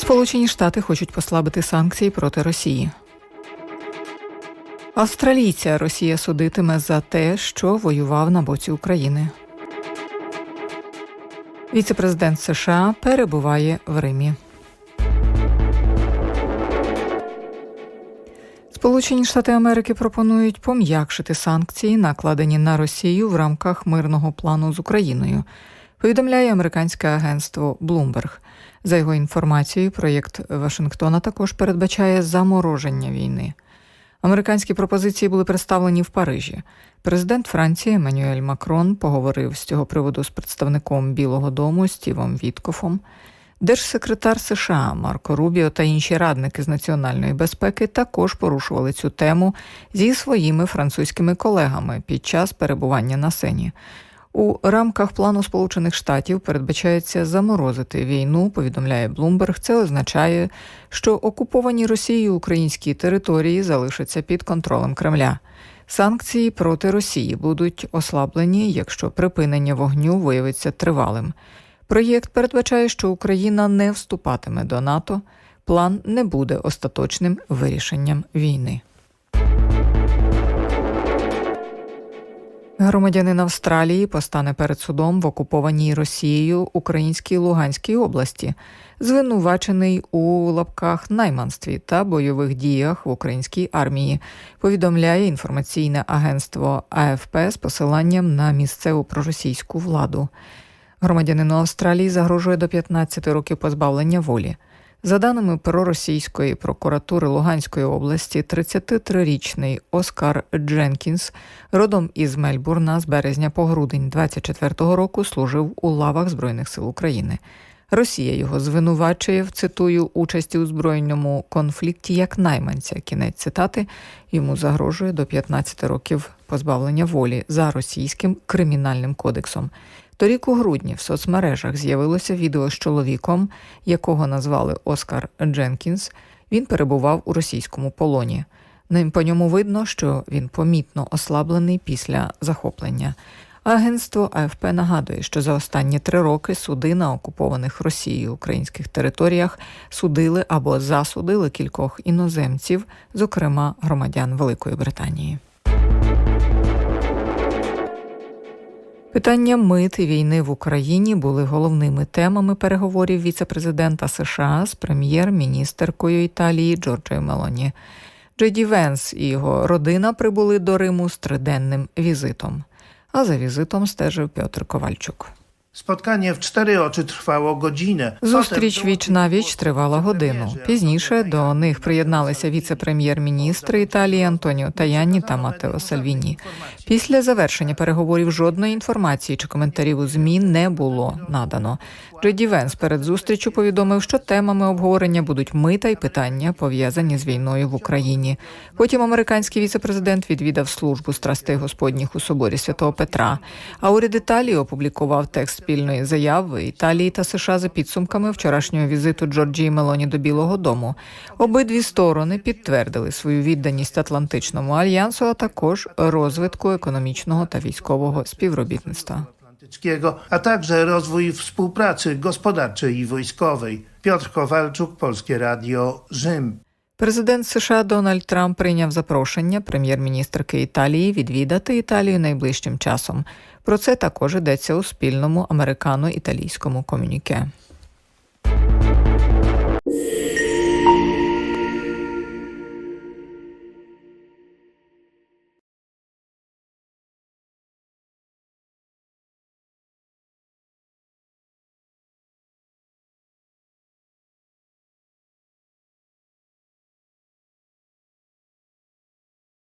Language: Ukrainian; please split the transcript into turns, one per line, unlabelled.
Сполучені Штати хочуть послабити санкції проти Росії. Австралійця Росія судитиме за те, що воював на боці України. Віце-президент США перебуває в Римі. Сполучені Штати Америки пропонують пом'якшити санкції, накладені на Росію в рамках мирного плану з Україною. Повідомляє американське агентство Bloomberg. За його інформацією, проєкт Вашингтона також передбачає замороження війни. Американські пропозиції були представлені в Парижі. Президент Франції Еммануель Макрон поговорив з цього приводу з представником Білого Дому Стівом Віткофом. Держсекретар США Марко Рубіо та інші радники з національної безпеки також порушували цю тему зі своїми французькими колегами під час перебування на сцені. У рамках плану Сполучених Штатів передбачається заморозити війну. Повідомляє Блумберг. Це означає, що окуповані Росією українські території залишаться під контролем Кремля. Санкції проти Росії будуть ослаблені, якщо припинення вогню виявиться тривалим. Проєкт передбачає, що Україна не вступатиме до НАТО. План не буде остаточним вирішенням війни. Громадянин Австралії постане перед судом в окупованій Росією Українській Луганській області, звинувачений у лапках найманстві та бойових діях в українській армії. Повідомляє інформаційне агентство АФП з посиланням на місцеву проросійську владу. Громадянину Австралії загрожує до 15 років позбавлення волі. За даними проросійської прокуратури Луганської області, 33-річний Оскар Дженкінс, родом із Мельбурна з березня по грудень 24-го року служив у лавах Збройних сил України. Росія його звинувачує в цитую участі у збройному конфлікті як найманця. Кінець цитати йому загрожує до 15 років позбавлення волі за російським кримінальним кодексом. Торік у грудні в соцмережах з'явилося відео з чоловіком, якого назвали Оскар Дженкінс. Він перебував у російському полоні. Ним По ньому видно, що він помітно ослаблений після захоплення. Агентство АФП нагадує, що за останні три роки суди на окупованих Росією українських територіях судили або засудили кількох іноземців, зокрема громадян Великої Британії. Питання мит і війни в Україні були головними темами переговорів віце-президента США з прем'єр-міністеркою Італії Джорджою Мелоні. Джеді Венс і його родина прибули до Риму з триденним візитом. А за візитом стежив Петр Ковальчук.
Spotkanie w cztery oczy trwało godzinę.
Зустріч віч на віч тривала годину. Пізніше до них приєдналися віце-прем'єр-міністри Італії Антоніо Таянні та Матео Сальвіні. Після завершення переговорів жодної інформації чи коментарів у змі не було надано. Джеді Венс перед зустрічю повідомив, що темами обговорення будуть мита й питання пов'язані з війною в Україні. Потім американський віце-президент відвідав службу страстей господніх у соборі святого Петра. А уряд Італії опублікував текст спільної заяви Італії та США за підсумками вчорашнього візиту Джорджії Мелоні до Білого Дому. Обидві сторони підтвердили свою відданість Атлантичному альянсу, а також розвитку економічного та військового співробітництва.
A także rozwój współpracy gospodarczej i wojskowej. Piotr Kowalczuk, Polskie Radio, Rzym.
Президент США Дональд Трамп прийняв запрошення прем'єр-міністрки Італії відвідати Італію найближчим часом. Про це також йдеться у спільному американо-італійському комюніке.